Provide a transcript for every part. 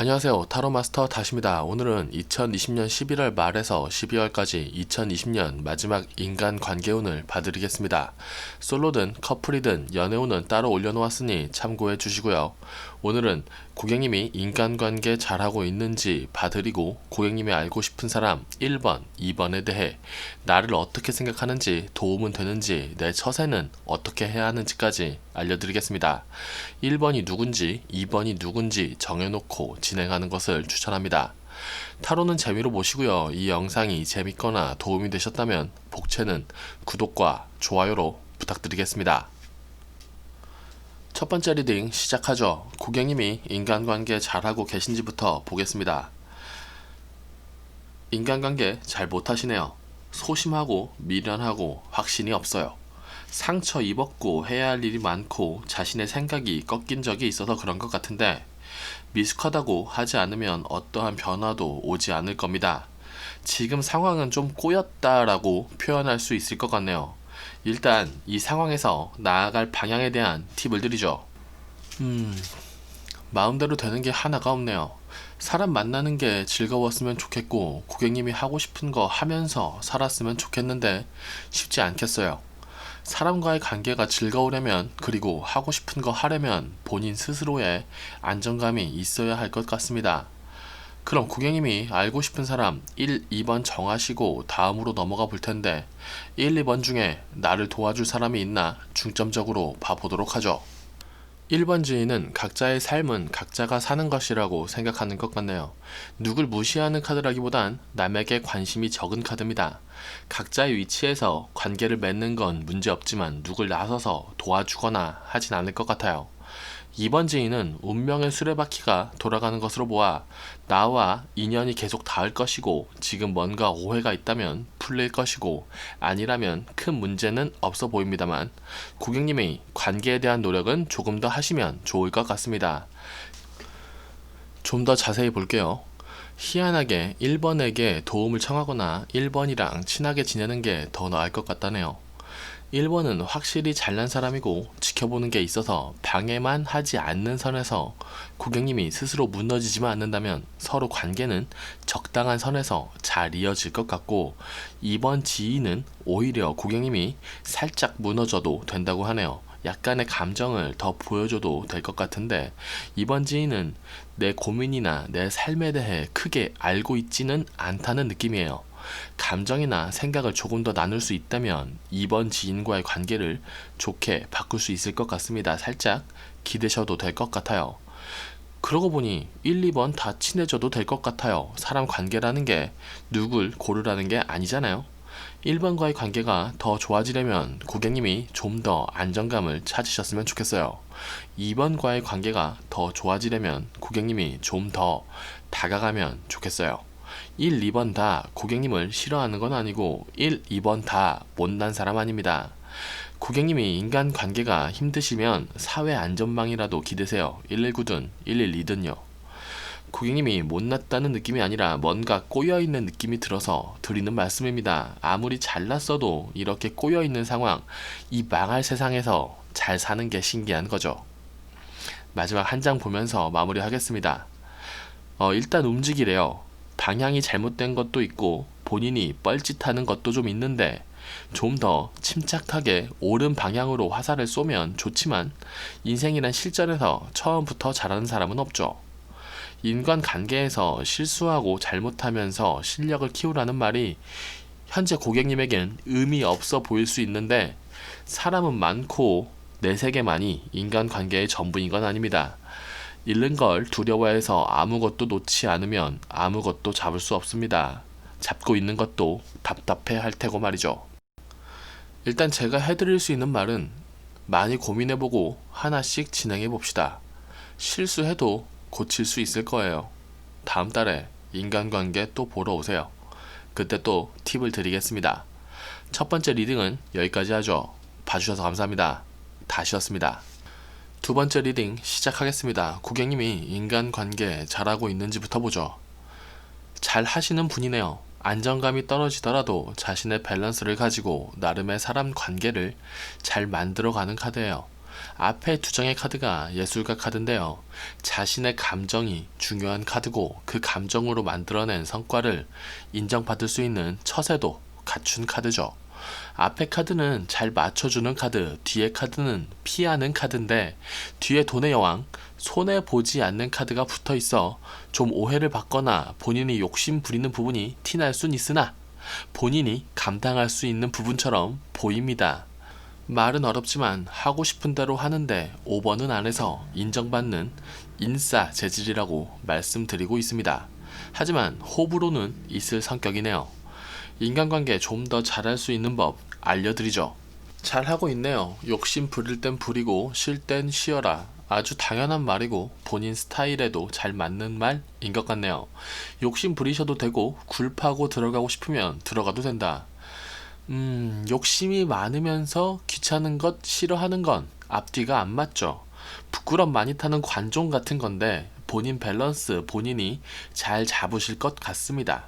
안녕하세요. 타로 마스터 다시입니다. 오늘은 2020년 11월 말에서 12월까지 2020년 마지막 인간 관계운을 봐드리겠습니다. 솔로든 커플이든 연애운은 따로 올려놓았으니 참고해 주시고요. 오늘은 고객님이 인간관계 잘하고 있는지 봐드리고 고객님이 알고 싶은 사람 1번, 2번에 대해 나를 어떻게 생각하는지 도움은 되는지 내 처세는 어떻게 해야 하는지까지 알려드리겠습니다. 1번이 누군지 2번이 누군지 정해놓고 진행하는 것을 추천합니다. 타로는 재미로 보시고요. 이 영상이 재밌거나 도움이 되셨다면 복채는 구독과 좋아요로 부탁드리겠습니다. 첫 번째 리딩 시작하죠. 고객님이 인간관계 잘하고 계신지부터 보겠습니다. 인간관계 잘 못하시네요. 소심하고 미련하고 확신이 없어요. 상처 입었고 해야 할 일이 많고 자신의 생각이 꺾인 적이 있어서 그런 것 같은데 미숙하다고 하지 않으면 어떠한 변화도 오지 않을 겁니다. 지금 상황은 좀 꼬였다라고 표현할 수 있을 것 같네요. 일단 이 상황에서 나아갈 방향에 대한 팁을 드리죠. 음, 마음대로 되는 게 하나가 없네요. 사람 만나는 게 즐거웠으면 좋겠고 고객님이 하고 싶은 거 하면서 살았으면 좋겠는데 쉽지 않겠어요. 사람과의 관계가 즐거우려면 그리고 하고 싶은 거 하려면 본인 스스로의 안정감이 있어야 할 것 같습니다. 그럼 고객님이 알고 싶은 사람 1, 2번 정하시고 다음으로 넘어가 볼 텐데 1, 2번 중에 나를 도와줄 사람이 있나 중점적으로 봐보도록 하죠. 1번 지인은 각자의 삶은 각자가 사는 것이라고 생각하는 것 같네요. 누굴 무시하는 카드라기보단 남에게 관심이 적은 카드입니다. 각자의 위치에서 관계를 맺는 건 문제 없지만 누굴 나서서 도와주거나 하진 않을 것 같아요. 2번 지인은 운명의 수레바퀴가 돌아가는 것으로 보아 나와 인연이 계속 닿을 것이고 지금 뭔가 오해가 있다면 풀릴 것이고 아니라면 큰 문제는 없어 보입니다만 고객님의 관계에 대한 노력은 조금 더 하시면 좋을 것 같습니다. 좀 더 자세히 볼게요. 희한하게 1번에게 도움을 청하거나 1번이랑 친하게 지내는 게 더 나을 것 같다네요. 1번은 확실히 잘난 사람이고 지켜보는 게 있어서 방해만 하지 않는 선에서 고객님이 스스로 무너지지만 않는다면 서로 관계는 적당한 선에서 잘 이어질 것 같고 2번 지인은 오히려 고객님이 살짝 무너져도 된다고 하네요. 약간의 감정을 더 보여줘도 될 것 같은데 이번 지인은 내 고민이나 내 삶에 대해 크게 알고 있지는 않다는 느낌이에요. 감정이나 생각을 조금 더 나눌 수 있다면 이번 지인과의 관계를 좋게 바꿀 수 있을 것 같습니다. 살짝 기대셔도 될 것 같아요. 그러고 보니 1, 2번 다 친해져도 될 것 같아요. 사람 관계라는 게 누굴 고르라는 게 아니잖아요. 1번과의 관계가 더 좋아지려면 고객님이 좀 더 안정감을 찾으셨으면 좋겠어요. 2번과의 관계가 더 좋아지려면 고객님이 좀 더 다가가면 좋겠어요. 1, 2번 다 고객님을 싫어하는 건 아니고 1, 2번 다 못난 사람 아닙니다. 고객님이 인간 관계가 힘드시면 사회 안전망이라도 기대세요. 119든 112든요. 고객님이 못났다는 느낌이 아니라 뭔가 꼬여있는 느낌이 들어서 드리는 말씀입니다. 아무리 잘났어도 이렇게 꼬여있는 상황, 이 망할 세상에서 잘 사는 게 신기한 거죠. 마지막 한 장 보면서 마무리하겠습니다. 어, 일단 움직이래요. 방향이 잘못된 것도 있고 본인이 뻘짓하는 것도 좀 있는데 좀 더 침착하게 옳은 방향으로 화살을 쏘면 좋지만 인생이란 실전에서 처음부터 잘하는 사람은 없죠. 인간 관계에서 실수하고 잘못하면서 실력을 키우라는 말이 현재 고객님에겐 의미 없어 보일 수 있는데 사람은 많고 내 세계만이 인간 관계의 전부인 건 아닙니다. 잃는 걸 두려워해서 아무것도 놓지 않으면 아무것도 잡을 수 없습니다. 잡고 있는 것도 답답해 할 테고 말이죠. 일단 제가 해드릴 수 있는 말은 많이 고민해보고 하나씩 진행해 봅시다. 실수해도 고칠 수 있을 거예요. 다음 달에 인간관계 또 보러 오세요. 그때 또 팁을 드리겠습니다. 첫 번째 리딩은 여기까지 하죠. 봐주셔서 감사합니다. 다시였습니다. 두 번째 리딩 시작하겠습니다. 고객님이 인간관계 잘하고 있는지부터 보죠. 잘 하시는 분이네요. 안정감이 떨어지더라도 자신의 밸런스를 가지고 나름의 사람 관계를 잘 만들어가는 카드예요. 앞에 두 장의 카드가 예술가 카드인데요. 자신의 감정이 중요한 카드고 그 감정으로 만들어낸 성과를 인정받을 수 있는 처세도 갖춘 카드죠. 앞에 카드는 잘 맞춰주는 카드, 뒤에 카드는 피하는 카드인데 뒤에 돈의 여왕, 손해 보지 않는 카드가 붙어 있어 좀 오해를 받거나 본인이 욕심 부리는 부분이 티날 순 있으나 본인이 감당할 수 있는 부분처럼 보입니다. 말은 어렵지만 하고 싶은 대로 하는데 5번은 안에서 인정받는 인싸 재질이라고 말씀드리고 있습니다. 하지만 호불호는 있을 성격이네요. 인간관계 좀 더 잘할 수 있는 법 알려드리죠. 잘하고 있네요. 욕심 부릴 땐 부리고 쉴 땐 쉬어라. 아주 당연한 말이고 본인 스타일에도 잘 맞는 말인 것 같네요. 욕심 부리셔도 되고 굴파고 들어가고 싶으면 들어가도 된다. 음, 욕심이 많으면서 귀찮은 것 싫어하는 건 앞뒤가 안 맞죠. 부끄럼 많이 타는 관종 같은 건데 본인 밸런스 본인이 잘 잡으실 것 같습니다.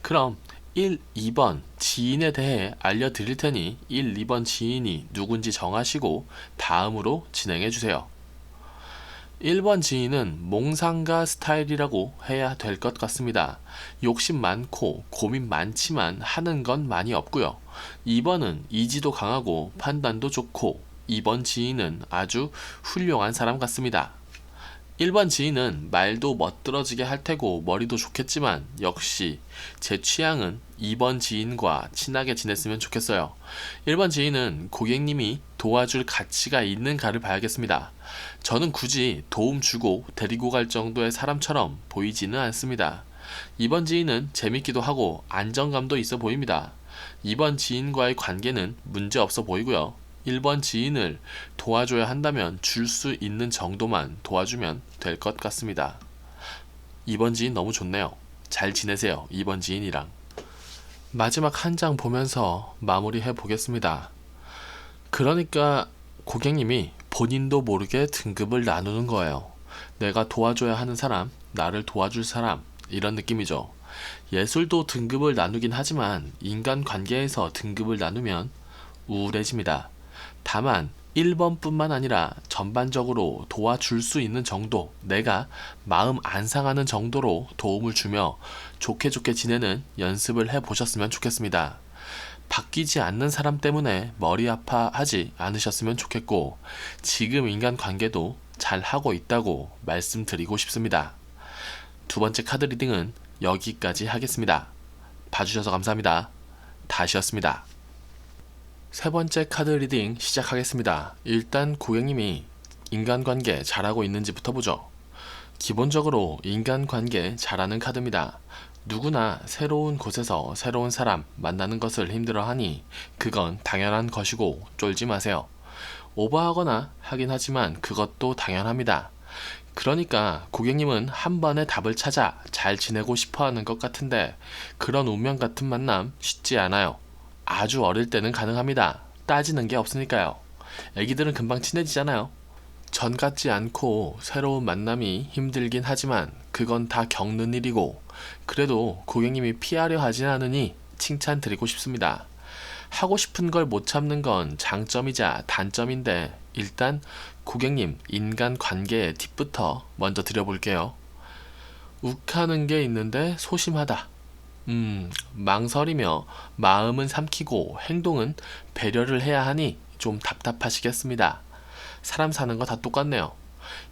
그럼 1, 2번 지인에 대해 알려드릴 테니 1, 2번 지인이 누군지 정하시고 다음으로 진행해 주세요. 1번 지인은 몽상가 스타일이라고 해야 될 것 같습니다. 욕심 많고 고민 많지만 하는 건 많이 없고요. 2번은 이지도 강하고 판단도 좋고 2번 지인은 아주 훌륭한 사람 같습니다. 1번 지인은 말도 멋들어지게 할 테고 머리도 좋겠지만 역시 제 취향은 2번 지인과 친하게 지냈으면 좋겠어요. 1번 지인은 고객님이 도와줄 가치가 있는가를 봐야겠습니다. 저는 굳이 도움 주고 데리고 갈 정도의 사람처럼 보이지는 않습니다. 2번 지인은 재밌기도 하고 안정감도 있어 보입니다. 2번 지인과의 관계는 문제 없어 보이고요. 1번 지인을 도와줘야 한다면 줄 수 있는 정도만 도와주면 될 것 같습니다. 2번 지인 너무 좋네요. 잘 지내세요. 2번 지인이랑. 마지막 한 장 보면서 마무리해 보겠습니다. 그러니까 고객님이 본인도 모르게 등급을 나누는 거예요. 내가 도와줘야 하는 사람, 나를 도와줄 사람, 이런 느낌이죠. 예술도 등급을 나누긴 하지만 인간 관계에서 등급을 나누면 우울해집니다. 다만 1번뿐만 아니라 전반적으로 도와줄 수 있는 정도, 내가 마음 안 상하는 정도로 도움을 주며 좋게 좋게 지내는 연습을 해 보셨으면 좋겠습니다. 바뀌지 않는 사람 때문에 머리 아파하지 않으셨으면 좋겠고, 지금 인간 관계도 잘 하고 있다고 말씀드리고 싶습니다. 두 번째 카드 리딩은 여기까지 하겠습니다. 봐주셔서 감사합니다. 다시였습니다. 세 번째 카드 리딩 시작하겠습니다. 일단 고객님이 인간관계 잘하고 있는지부터 보죠. 기본적으로 인간관계 잘하는 카드입니다. 누구나 새로운 곳에서 새로운 사람 만나는 것을 힘들어하니 그건 당연한 것이고 쫄지 마세요. 오버하거나 하긴 하지만 그것도 당연합니다. 그러니까 고객님은 한 번에 답을 찾아 잘 지내고 싶어 하는 것 같은데 그런 운명 같은 만남 쉽지 않아요. 아주 어릴 때는 가능합니다. 따지는 게 없으니까요. 애기들은 금방 친해지잖아요. 전 같지 않고 새로운 만남이 힘들긴 하지만 그건 다 겪는 일이고 그래도 고객님이 피하려 하진 않으니 칭찬 드리고 싶습니다. 하고 싶은 걸 못 참는 건 장점이자 단점인데 일단 고객님 인간 관계의 팁부터 먼저 드려볼게요. 욱하는 게 있는데 소심하다. 음, 망설이며 마음은 삼키고 행동은 배려를 해야 하니 좀 답답하시겠습니다. 사람 사는 거 다 똑같네요.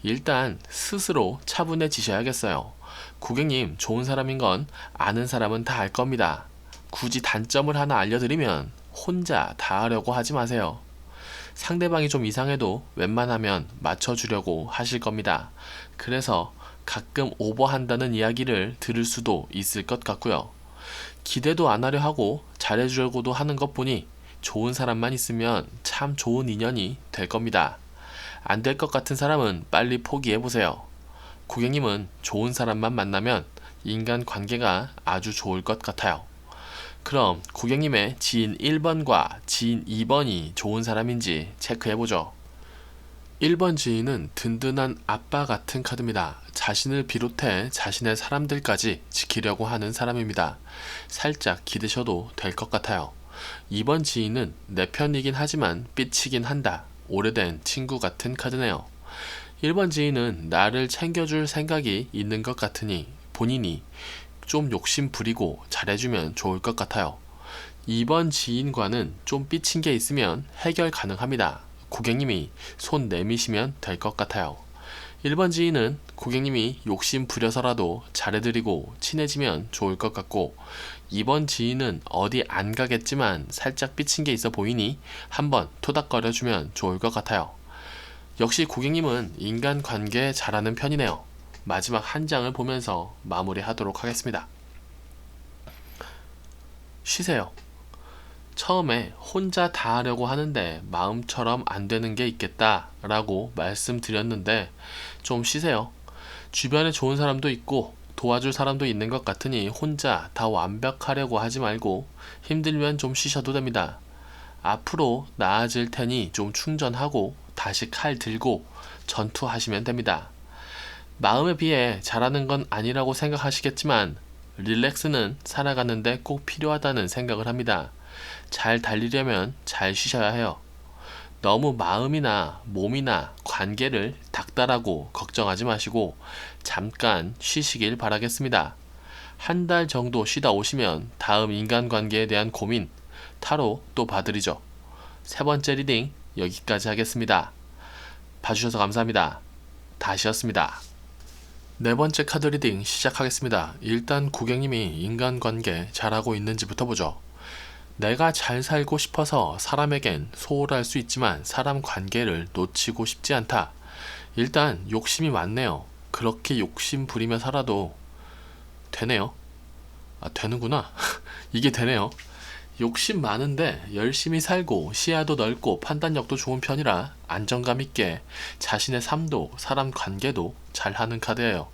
일단 스스로 차분해지셔야겠어요. 고객님, 좋은 사람인 건 아는 사람은 다 알 겁니다. 굳이 단점을 하나 알려드리면 혼자 다 하려고 하지 마세요. 상대방이 좀 이상해도 웬만하면 맞춰주려고 하실 겁니다. 그래서 가끔 오버한다는 이야기를 들을 수도 있을 것 같고요. 기대도 안 하려 하고 잘해주려고도 하는 것 보니 좋은 사람만 있으면 참 좋은 인연이 될 겁니다. 안 될 것 같은 사람은 빨리 포기해 보세요. 고객님은 좋은 사람만 만나면 인간 관계가 아주 좋을 것 같아요. 그럼 고객님의 지인 1번과 지인 2번이 좋은 사람인지 체크해 보죠. 1번 지인은 든든한 아빠 같은 카드입니다. 자신을 비롯해 자신의 사람들까지 지키려고 하는 사람입니다. 살짝 기대셔도 될 것 같아요. 2번 지인은 내 편이긴 하지만 삐치긴 한다. 오래된 친구 같은 카드네요. 1번 지인은 나를 챙겨줄 생각이 있는 것 같으니 본인이 좀 욕심 부리고 잘해주면 좋을 것 같아요. 2번 지인과는 좀 삐친 게 있으면 해결 가능합니다. 고객님이 손 내미시면 될 것 같아요. 1번 지인은 고객님이 욕심 부려서라도 잘해드리고 친해지면 좋을 것 같고 2번 지인은 어디 안 가겠지만 살짝 삐친 게 있어 보이니 한번 토닥거려주면 좋을 것 같아요. 역시 고객님은 인간 관계 잘하는 편이네요. 마지막 한 장을 보면서 마무리하도록 하겠습니다. 쉬세요. 처음에 혼자 다 하려고 하는데 마음처럼 안 되는 게 있겠다 라고 말씀드렸는데 좀 쉬세요. 주변에 좋은 사람도 있고 도와줄 사람도 있는 것 같으니 혼자 다 완벽하려고 하지 말고 힘들면 좀 쉬셔도 됩니다. 앞으로 나아질 테니 좀 충전하고 다시 칼 들고 전투하시면 됩니다. 마음에 비해 잘하는 건 아니라고 생각하시겠지만 릴렉스는 살아가는데 꼭 필요하다는 생각을 합니다. 잘 달리려면 잘 쉬셔야 해요. 너무 마음이나 몸이나 관계를 닥달하고 걱정하지 마시고 잠깐 쉬시길 바라겠습니다. 한 달 정도 쉬다 오시면 다음 인간관계에 대한 고민, 타로 또 봐드리죠. 세 번째 리딩 여기까지 하겠습니다. 봐주셔서 감사합니다. 다시였습니다. 네 번째 카드 리딩 시작하겠습니다. 일단 고객님이 인간관계 잘하고 있는지부터 보죠. 내가 잘 살고 싶어서 사람에겐 소홀할 수 있지만 사람 관계를 놓치고 싶지 않다. 일단 욕심이 많네요. 그렇게 욕심 부리며 살아도 되네요. 아, 되는구나. 이게 되네요. 욕심 많은데 열심히 살고 시야도 넓고 판단력도 좋은 편이라 안정감 있게 자신의 삶도 사람 관계도 잘 하는 카드예요.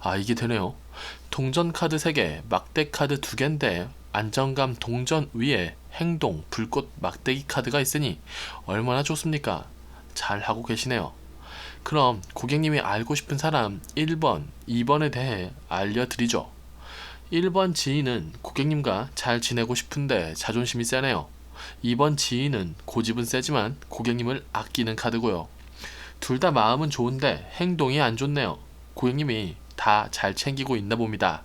아 이게 되네요. 동전 카드 3개, 막대 카드 2개인데 안정감 동전 위에 행동 불꽃 막대기 카드가 있으니 얼마나 좋습니까? 잘 하고 계시네요. 그럼 고객님이 알고 싶은 사람 1번, 2번에 대해 알려드리죠. 1번 지인은 고객님과 잘 지내고 싶은데 자존심이 세네요. 2번 지인은 고집은 세지만 고객님을 아끼는 카드고요. 둘 다 마음은 좋은데 행동이 안 좋네요. 고객님이 다 잘 챙기고 있나 봅니다.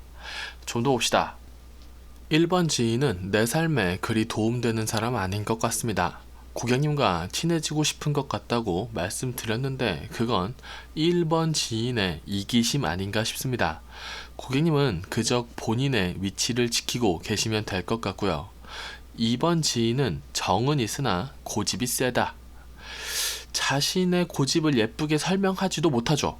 좀 더 봅시다. 1번 지인은 내 삶에 그리 도움되는 사람 아닌 것 같습니다. 고객님과 친해지고 싶은 것 같다고 말씀드렸는데 그건 1번 지인의 이기심 아닌가 싶습니다. 고객님은 그저 본인의 위치를 지키고 계시면 될 것 같고요. 2번 지인은 정은 있으나 고집이 세다. 자신의 고집을 예쁘게 설명하지도 못하죠.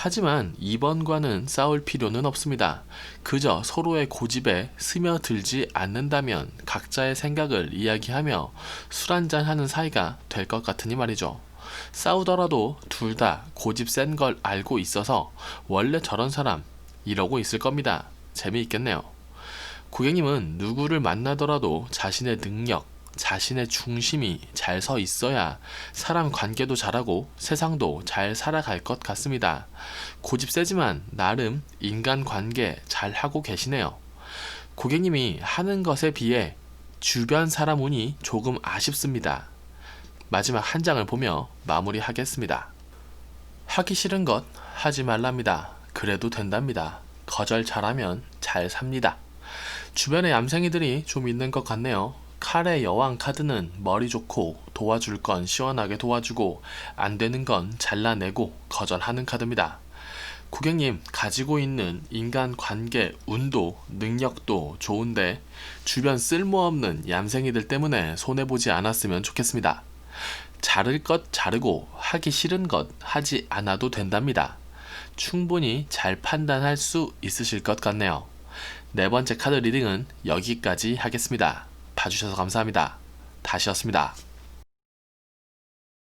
하지만 2번과는 싸울 필요는 없습니다. 그저 서로의 고집에 스며들지 않는다면 각자의 생각을 이야기하며 술 한잔 하는 사이가 될 것 같으니 말이죠. 싸우더라도 둘 다 고집 센 걸 알고 있어서 원래 저런 사람 이러고 있을 겁니다. 재미있겠네요. 고객님은 누구를 만나더라도 자신의 능력, 자신의 중심이 잘 서 있어야 사람 관계도 잘하고 세상도 잘 살아갈 것 같습니다. 고집 세지만 나름 인간 관계 잘 하고 계시네요. 고객님이 하는 것에 비해 주변 사람 운이 조금 아쉽습니다. 마지막 한 장을 보며 마무리하겠습니다. 하기 싫은 것 하지 말랍니다. 그래도 된답니다. 거절 잘하면 잘 삽니다. 주변에 얌생이들이 좀 있는 것 같네요. 칼의 여왕 카드는 머리 좋고 도와줄 건 시원하게 도와주고 안 되는 건 잘라내고 거절하는 카드입니다. 고객님 가지고 있는 인간 관계 운도 능력도 좋은데 주변 쓸모없는 얌생이들 때문에 손해보지 않았으면 좋겠습니다. 자를 것 자르고 하기 싫은 것 하지 않아도 된답니다. 충분히 잘 판단할 수 있으실 것 같네요. 네 번째 카드 리딩은 여기까지 하겠습니다. 봐주셔서 감사합니다. 다시였습니다.